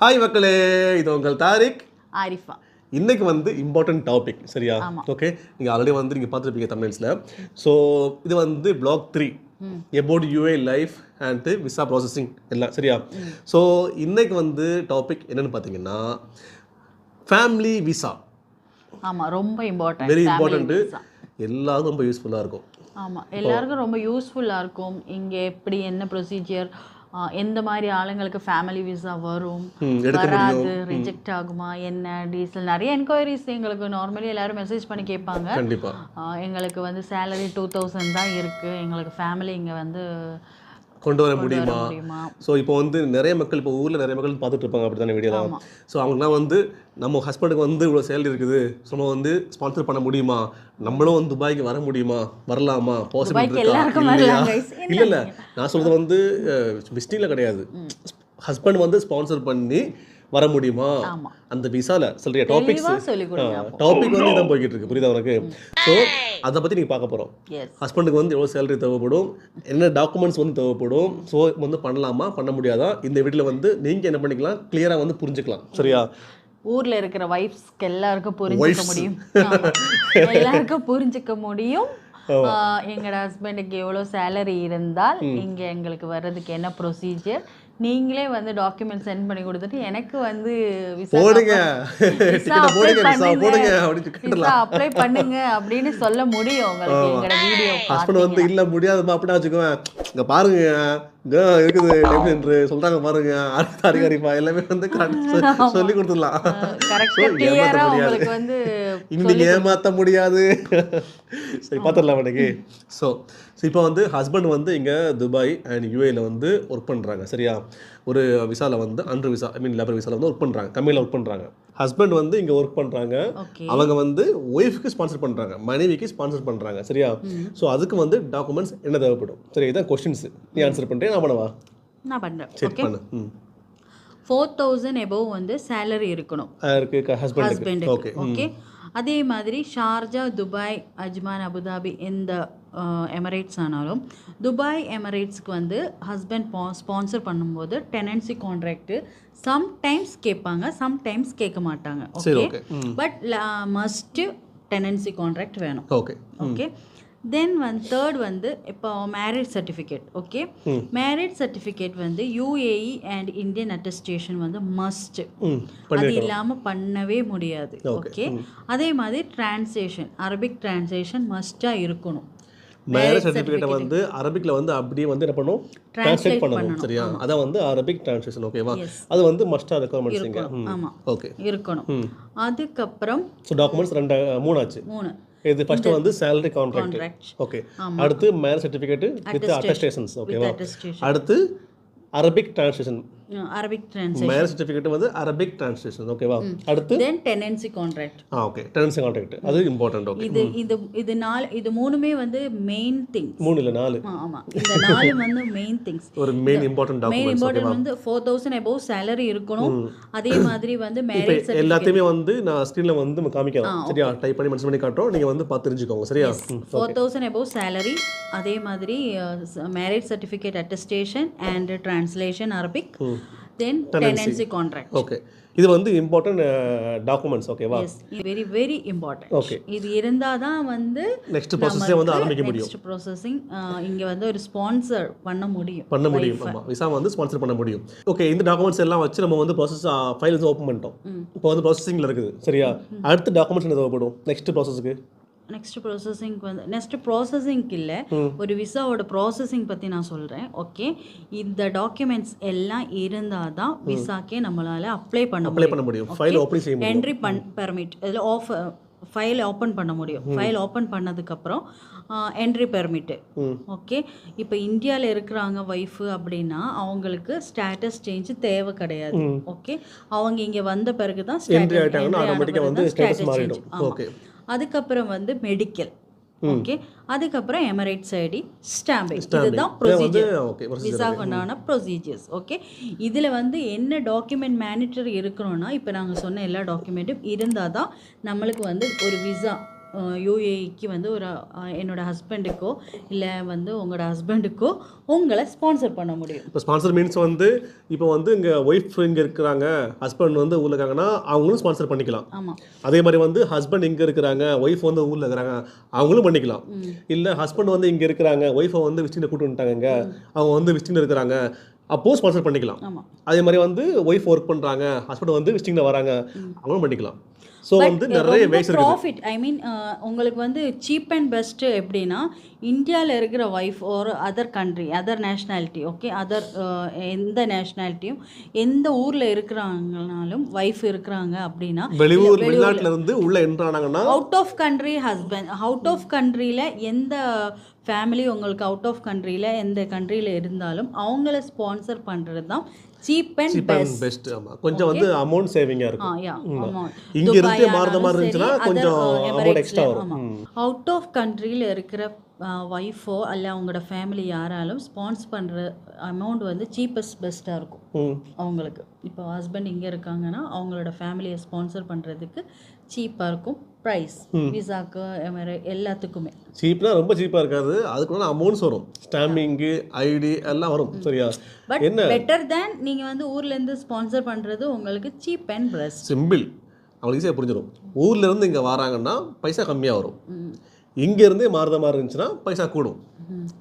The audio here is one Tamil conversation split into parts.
ஹாய் மக்களே. இது உங்கள் தாரிக். ஆரிஃபா. இன்னைக்கு வந்து இம்பார்ட்டன்ட் டாபிக் சரியா. ஓகே நீங்கள் ஆல்ரெடி வந்து நீங்கள் பார்த்துருப்பீங்க தமிழ்ஸில் ஸோ இது வந்து block three about UAE life and visa processing எல்லாம் சரியா? ஸோ இன்னைக்கு வந்து டாபிக் என்னன்னு பார்த்தீங்கன்னா ஃபேமிலி விசா ஆமா ரொம்ப இம்பார்ட்டன்ட் வெரி இம்பார்ட்டண்ட்டு எல்லாருக்கும் ரொம்ப யூஸ்ஃபுல்லாக இருக்கும். ஆமா. எல்லாருக்கும் ரொம்ப யூஸ்ஃபுல்லா இருக்கும். இங்க எப்படி என்ன ப்ரொசீஜர் எந்த மாதிரி ஆளுங்களுக்கு ஃபேமிலி விசா வரும்? வராது ரிஜெக்ட் ஆகுமா? என்ன? டீசல் நிறைய என்கொயரிஸ் எங்களுக்கு நார்மலி எல்லாரும் மெசேஜ் பண்ணி கேட்பாங்க. எங்களுக்கு வந்து சேலரி டூ தௌசண்ட் தான் இருக்கு. எங்களுக்கு ஃபேமிலி இங்க வந்து கொண்டு வர முடியுமா? ஸோ இப்போ வந்து நிறைய மக்கள் இப்போ ஊரில் நிறைய மக்கள் பார்த்துட்டு இருப்பாங்க அப்படி தானே வீடியோலாம் ஸோ அவங்களாம் வந்து நம்ம ஹஸ்பண்டுக்கு வந்து இவ்வளோ சேலரி இருக்குது. ஸோ நம்ம வந்து ஸ்பான்சர் பண்ண முடியுமா? நம்மளும் வந்து துபாய்க்கு வர முடியுமா? வரலாமா? பாசிபிள் இருக்கா? இல்லையா. இல்லை இல்லை. நான் சொல்கிறது வந்து விஸ்டிங்கில் கிடையாது. ஹஸ்பண்ட் வந்து ஸ்பான்சர் பண்ணி வர முடியுமா. அந்த விசால சொல்றியா டாபிக்ஸ் டாபிக் வந்து இதான் போய்கிட்டு இருக்கு. புரியுதா உனக்கு? ஸோ அதை பற்றி நீங்கள் பார்க்க போகிறோம் எஸ் ஹஸ்பண்டுக்கு வந்து எவ்வளோ சேலரி தேவைப்படும்? என்ன டாக்குமெண்ட்ஸ் வந்து தேவைப்படும்? ஸோ வந்து பண்ணலாமா? பண்ண முடியாதா? இந்த வீட்டில் வந்து நீங்கள் என்ன பண்ணிக்கலாம்? கிளியராக வந்து புரிஞ்சுக்கலாம். சரியா? ஊர்ல இருக்கிற வைஃப்ஸ்க்கு எல்லாருக்கும் புரிஞ்சுக்க முடியும். எல்லாருக்கும் புரிஞ்சுக்க முடியும். எங்களோட ஹஸ்பண்டுக்கு எவ்வளோ சேலரி இருந்தால் இங்க எங்களுக்கு வர்றதுக்கு என்ன ப்ரொசீஜர் நீங்களே வந்து டாக்குமெண்ட் சென்ட் பண்ணி கொடுத்துட்டு எனக்கு வந்து விசா போடுங்க. அப்ளை பண்ணுங்க. போடுங்க அப்படின்னு விசா கேட்டலாம் அப்ளை பண்ணுங்க அப்படின்னு சொல்ல முடியும் உங்களுக்கு வந்து இல்லை முடியாதுமா அப்படின்னா வச்சுக்கோவேன். இங்கே பாருங்க இருக்குது என்று சொல்கிறாங்க பாருங்க. அடுத்த அறிகரிப்பா எல்லாமே வந்து சொல்லி கொடுத்துடலாம். உங்களுக்கு வந்து இன்னைக்கு ஏமாத்த முடியாது. சரி பார்த்துடலாம் எனக்கு ஸோ ஸோ இப்போ வந்து ஹஸ்பண்ட் வந்து இங்கே துபாய் அண்ட் யூஏல வந்து ஒர்க் பண்ணுறாங்க சரியா? ஒரு விசாவில் வந்து under visa I mean labour விசாவில் வந்து ஒர்க் பண்ணுறாங்க கம்பெனியில் ஒர்க் பண்ணுறாங்க ஹஸ்பண்ட் வந்து இங்கே ஒர்க் பண்ணுறாங்க அவங்க வந்து ஒய்ஃப்க்கு ஸ்பான்சர் பண்ணுறாங்க மனைவிக்கு ஸ்பான்சர் பண்ணுறாங்க சரியா? ஸோ அதுக்கு வந்து டாக்குமெண்ட்ஸ் என்ன தேவைப்படும்? சரி இதான் கொஸ்டின்ஸ் நீ ஆன்சர் பண்ணுறேன் நான் பண்ணவா? நான் சரி பண்ணு. ம். ஃபோர் தௌசண்ட் எபோவ் வந்து சேலரி இருக்கணும். ஓகே ஓகே அதே மாதிரி Sharjah Dubai Ajman Abu Dhabi எந்த எமரேட்ஸ் ஆனாலும் துபாய் எமரேட்ஸ்க்கு வந்து ஹஸ்பண்ட் ஸ்பான்சர் பண்ணும்போது டெனன்சி கான்ட்ராக்ட் சம்டைம்ஸ் கேட்பாங்க சம்டைம்ஸ் கேட்க மாட்டாங்க. Okay but must tenancy contract வேணும். ஓகே ஓகே தென் வந்து தேர்ட் வந்து இப்போ marriage certificate okay. Marriage certificate வந்து யூஏஇ அண்ட் இந்தியன் அட்டஸ்டேஷன் வந்து மஸ்ட் ம் அது இல்லாமல் பண்ணவே முடியாது ஓகே அதே மாதிரி டிரான்ஸ்லேஷன் அரபிக் டிரான்ஸ்லேஷன் மஸ்ட்டாக இருக்கணும். மேரேஜ் சர்டிஃபிகேட்டை வந்து அரபிக்ல வந்து அப்படியே வந்து என்ன பண்ணும்? ட்ரான்ஸ்லேட் பண்ணணும் சரியா? அதான் வந்து அரபிக் ட்ரான்ஸ்லேஷன் ஓகேவா அது வந்து மஸ்டா ரெக்குவயர்மெண்ட்ஸ் இங்க ஆமா. ஓகே இருக்கணும். அதுக்கப்புறம் ஸோ டாக்குமெண்ட்ஸ் ரெண்டு மூணு ஆச்சு மூணு. இது ஃபர்ஸ்ட் வந்து சேலரி கான்ட்ராக்ட் ஓகே அடுத்து மேரேஜ் சர்டிஃபிகேட் வித் அட்டஸ்டேஷன்ஸ் ஓகேவா அடுத்து Arabic translation Arabic translation marriage certificate வந்து அரபிக் ட்ரான்ஸ்லேஷன் ஓகேவா அடுத்து? Then tenancy contract ah okay tenancy contract அது இம்பார்ட்டன்ட் ஓகே இது இது இது நாலு இது மூணுமே வந்து மெயின் திங் மூணு இல்லை நாலு. ஆமா. இந்த நாலு வந்து மெயின் திங்ஸ் ஒரு main important main documents important வந்து ஃபோர் தௌசண்ட் எபோவ் சேலரி இருக்கணும். அதே மாதிரி வந்து மேரேஜ் எல்லாத்தையுமே வந்து நான் ஸ்க்ரீன்ல வந்து காமிக்கலாம். சரியா? டைப் பண்ணி மென்ஷன் பண்ணி காட்டுறோம். நீங்க வந்து பார்த்து தெரிஞ்சுக்கோங்க சரியா? ம் ஃபோர் தௌசண்ட் எபோவ் சேலரி அதே மாதிரி marriage certificate attestation and translation Arabic then tenancy contract okay இது வந்து இம்பார்ட்டன்ட் டாக்குமெண்ட்ஸ் ஓகேவா வெரி வெரி இம்பார்ட்டன்ட் ஓகே இது இருந்தால் தான் வந்து நெக்ஸ்ட் ப்ராசஸே வந்து ஆரம்பிக்க முடியும். நெக்ஸ்ட் ப்ராசஸிங் இங்கே வந்து ஒரு ஸ்பான்சர் பண்ண முடியும். பண்ண முடியும். ஆமா. விசா வந்து ஸ்பான்சர் பண்ண முடியும். ஓகே இந்த டாக்குமெண்ட்ஸ் எல்லாம் வச்சு நம்ம வந்து ப்ராசஸ் ஃபைல் வந்து ஓப்பன் பண்ணிட்டோம். இப்போ வந்து ப்ராசஸிங்ல இருக்குது சரியா? அடுத்த டாக்குமெண்ட்ஸ் என்ன தேவைப்படும்? நெக்ஸ்ட் ப்ராசஸ்க்கு நெக்ஸ்ட் ப்ராசஸிங்க்கு வந்து நெக்ஸ்ட் ப்ராசஸிங்க்கு இல்லை. ஒரு விசாவோட ப்ராசஸிங் பற்றி நான் சொல்கிறேன் ஓகே இந்த டாக்குமெண்ட்ஸ் எல்லாம் இருந்தால் தான் விசாக்கே நம்மளால் அப்ளை பண்ண அப்ளை பண்ண முடியும். ஃபைல் ஓப்பனிங் செய்ய முடியும். என்ட்ரி பண் பெர்மிட் இதில் ஆஃப் ஃபைல் ஓப்பன் பண்ண முடியும். ஃபைல் ஓப்பன் பண்ணதுக்கப்புறம் என்ட்ரி பெர்மிட்டு ஓகே இப்போ இந்தியாவில் இருக்கிறாங்க ஒய்ஃபு அப்படின்னா அவங்களுக்கு ஸ்டேட்டஸ் சேஞ்ச் தேவை கிடையாது. ஓகே அவங்க இங்கே வந்த பிறகு தான் ஸ்டேட்டஸ் ஓகே அதுக்கப்புறம் வந்து மெடிக்கல் ஓகே அதுக்கப்புறம் எமரேட்ஸ் ஐடி ஸ்டாம்பிங் இதுதான் ப்ரொசீஜர் ஓகே விசாவுண்டான ப்ரொசீஜர்ஸ் ஓகே இதில் வந்து என்ன டாக்குமெண்ட் மேனிட்டரி இருக்கணும்னா இப்போ நாங்கள் சொன்ன எல்லா டாக்குமெண்ட்டும் இருந்தால் தான் நம்மளுக்கு வந்து ஒரு விசா யூஏஇக்கு வந்து ஒரு என்னோட ஹஸ்பண்டுக்கோ இல்லை வந்து உங்களோட ஹஸ்பண்டுக்கோ உங்களை ஸ்பான்சர் பண்ண முடியும். இப்போ ஸ்பான்சர் மீன்ஸ் வந்து இப்போ வந்து இங்கே ஒய்ஃப் இங்கே இருக்கிறாங்க ஹஸ்பண்ட் வந்து ஊரில் இருக்காங்கன்னா அவங்களும் ஸ்பான்சர் பண்ணிக்கலாம். ஆமாம் அதே மாதிரி வந்து ஹஸ்பண்ட் இங்கே இருக்கிறாங்க ஒய்ஃப் வந்து ஊரில் இருக்கிறாங்க அவங்களும் பண்ணிக்கலாம். இல்லை ஹஸ்பண்ட் வந்து இங்கே இருக்கிறாங்க ஒய்ஃபை வந்து விசிட்டில் கூட்டு வந்துட்டாங்க. அவங்க வந்து விசிட்டில் இருக்கிறாங்க. அப்போ ஸ்பான்சர் பண்ணிக்கலாம். அதே மாதிரி வந்து ஒய்ஃப் ஒர்க் பண்ணுறாங்க ஹஸ்பண்ட் வந்து விசிட்டிங்கில் வராங்க அவங்களும் பண்ணிக்கலாம். ஸோ வந்து நிறைய வேஸ் ப்ராஃபிட் ஐ மீன் உங்களுக்கு வந்து சீப் அண்ட் பெஸ்ட்டு எப்படின்னா இந்தியாவில் இருக்கிற ஒய்ஃப் ஒரு other country other nationality okay other எந்த நேஷ்னாலிட்டியும் எந்த ஊரில் இருக்கிறாங்கனாலும் ஒய்ஃப் இருக்கிறாங்க அப்படின்னா வெளியூர் வெளிநாட்டுல இருந்து உள்ள என்ட்ரானாங்கன்னா out of country husband out of கண்ட்ரியில் எந்த ஃபேமிலி உங்களுக்கு அவுட் ஆஃப் கண்ட்ரியில் எந்த கண்ட்ரியில் இருந்தாலும் அவங்கள ஸ்பான்சர் பண்ணுறது தான் சீப் அண்ட் பெஸ்ட் ஆமா. கொஞ்சம் வந்து அமௌண்ட் சேவிங்காக ஆ இருக்கும் இங்க இருந்து மாறுத மாதிரி இருந்துச்சுன்னா கொஞ்சம் அமௌண்ட் எக்ஸ்ட்ரா வரும். அவுட் ஆஃப் கண்ட்ரியில் இருக்கிற ஒய்ஃபோ அல்ல அவங்களோட ஃபேமிலி யாராலும் ஸ்பான்ஸ் பண்ணுற அமௌண்ட் வந்து சீப்பஸ்ட் பெஸ்ட்டாக இருக்கும். அவங்களுக்கு. இப்போ ஹஸ்பண்ட் இங்கே இருக்காங்கன்னா அவங்களோட ஃபேமிலியை ஸ்பான்சர் பண்ணுறதுக்கு சீப்பாக இருக்கும். ப்ரைஸ் விசாக்கு எல்லாத்துக்குமே. சீப்னா ரொம்ப சீப்பாக இருக்காது. அதுக்குள்ள அமௌண்ட்ஸ் வரும். ஸ்டாம்பிங்கு ஐடி எல்லாம் வரும். சரியா? பட் என்ன? பெட்டர் தேன் நீங்கள் வந்து ஊர்லேருந்து ஸ்பான்சர் பண்ணுறது உங்களுக்கு சீப் அண்ட் பெஸ்ட் சிம்பிள் அவங்களுக்கு ஈஸியாக புரிஞ்சிடும் ஊர்ல இருந்து இங்கே வராங்கன்னா பைசா கம்மியாக வரும். இங்க இருந்தே மாறுத மாதிரி இருந்துச்சுன்னா பைசா கூடும்.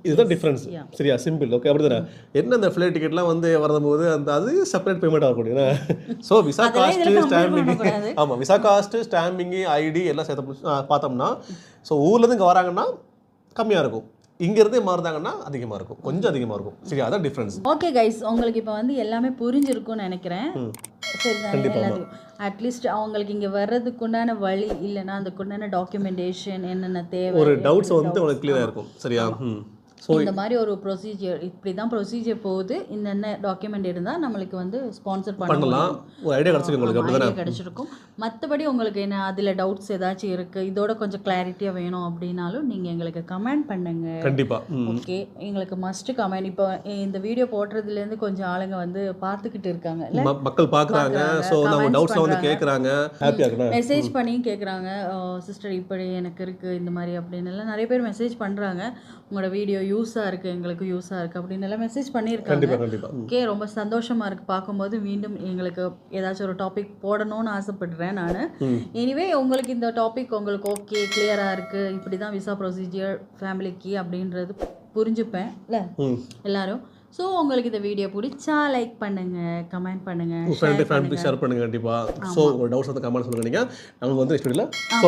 இதுதான் டிஃப்ரென்ஸ் சரியா? சிம்பிள் ஓகே அப்படி தானே என்ன அந்த ஃப்ளைட் டிக்கெட்லாம் வந்து வரும்போது அந்த அது செப்பரேட் பேமெண்ட் ஆகக்கூடிய ஸோ விசா காஸ்ட் ஸ்டாம்பிங் ஆமாம் விசா காஸ்ட் ஸ்டாம்பிங் ஐடி எல்லாம் சேர்த்து பார்த்தோம்னா ஸோ ஊர்லேருந்து இங்கே வராங்கன்னா கம்மியாக இருக்கும். இங்கேருந்தே மாறுதாங்கன்னா அதிகமாக இருக்கும். கொஞ்சம் அதிகமாக இருக்கும். சரியா? அதான் டிஃப்ரென்ஸ் ஓகே கைஸ் உங்களுக்கு இப்போ வந்து எல்லாமே புரிஞ்சிருக்கும்னு நினைக்கிறேன். சரி எல்லாத்துக்கும் அட்லீஸ்ட் அவங்களுக்கு இங்கே வர்றதுக்கு உண்டான வழி இல்லைன்னா அதுக்குண்டான டாக்குமெண்டேஷன் என்னென்ன தேவை ஒரு டவுட்ஸ் வந்து உனக்கு கிளியராக இருக்கும். சரியா? ஸோ இந்த மாதிரி ஒரு ப்ரொசீஜர் இப்படி தான் ப்ரொசீஜர் போகுது. இந்த என்ன டாக்குமெண்ட் இருந்தால் நம்மளுக்கு வந்து ஸ்பான்சர் பண்ண பண்ணலாம். ஒரு ஐடியா கிடச்சிருக்கு உங்களுக்கு கிடைச்சிருக்கும். மற்றபடி உங்களுக்கு என்ன அதில் டவுட்ஸ் ஏதாச்சும் இருக்குது இதோட கொஞ்சம் கிளாரிட்டியாக வேணும் அப்படின்னாலும் நீங்கள் எங்களுக்கு கமெண்ட் பண்ணுங்க. கண்டிப்பாக ஓகே எங்களுக்கு மஸ்ட் கமெண்ட் இப்போ இந்த வீடியோ போடுறதுலேருந்து கொஞ்சம் ஆளுங்க வந்து பார்த்துக்கிட்டு இருக்காங்க. மக்கள் பார்க்குறாங்க. ஸோ நம்ம டவுட்ஸ்லாம் வந்து கேட்குறாங்க மெசேஜ் பண்ணியும் கேட்குறாங்க சிஸ்டர் இப்படி எனக்கு இருக்குது இந்த மாதிரி அப்படின்னு எல்லாம் நிறைய பேர் மெசேஜ் பண்ணுறாங்க உங்களோட வீடியோ யூஸாக இருக்குது எங்களுக்கு யூஸாக இருக்குது அப்படின்னு எல்லாம் மெசேஜ் பண்ணியிருக்காங்க. ஓகே ரொம்ப சந்தோஷமாக இருக்குது பார்க்கும்போது மீண்டும் எங்களுக்கு ஏதாச்சும் ஒரு டாபிக் போடணும்னு ஆசைப்படுறேன் நான். எனிவே உங்களுக்கு இந்த டாபிக் உங்களுக்கு ஓகே கிளியராக இருக்குது இப்படி தான் விசா ப்ரொசீஜர் ஃபேமிலிக்கு அப்படின்றது புரிஞ்சுப்பேன் இல்லை? எல்லாரும். ஸோ உங்களுக்கு இந்த வீடியோ பிடிச்சா லைக் பண்ணுங்க கமெண்ட் பண்ணுங்க ஃப்ரெண்டு ஃபேமிலி ஷேர் பண்ணுங்க. கண்டிப்பாக ஸோ உங்கள் டவுட்ஸ் வந்து கமெண்ட் சொல்லுங்க நீங்கள் நமக்கு வந்து நெக்ஸ்ட்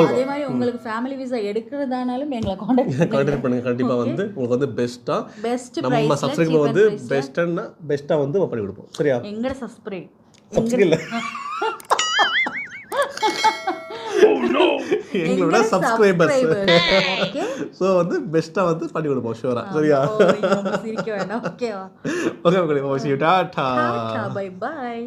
அதே மாதிரி உங்களுக்கு ஃபேமிலி விசா எடுக்கிறதானாலும் எங்களை காண்டாக்ட் கண்டினியூ பண்ணுங்க. கண்டிப்பாக வந்து உங்களுக்கு வந்து பெஸ்ட்டாக பெஸ்ட் நம்ம சப்ஸ்கிரைபர் வந்து பெஸ்ட்டாக பெஸ்ட்டாக வந்து பண்ணி கொடுப்போம். சரியா? எங்கட சப்ஸ்கிரைப் சப்ஸ்கிரைப் எங்களோட சப்ஸ்கிரைபர்ஸ் ஸோ வந்து பெஸ்ட்டாக வந்து பண்ணி கொடுப்போம் ஷூராக சரியா? Okay okay tata bye bye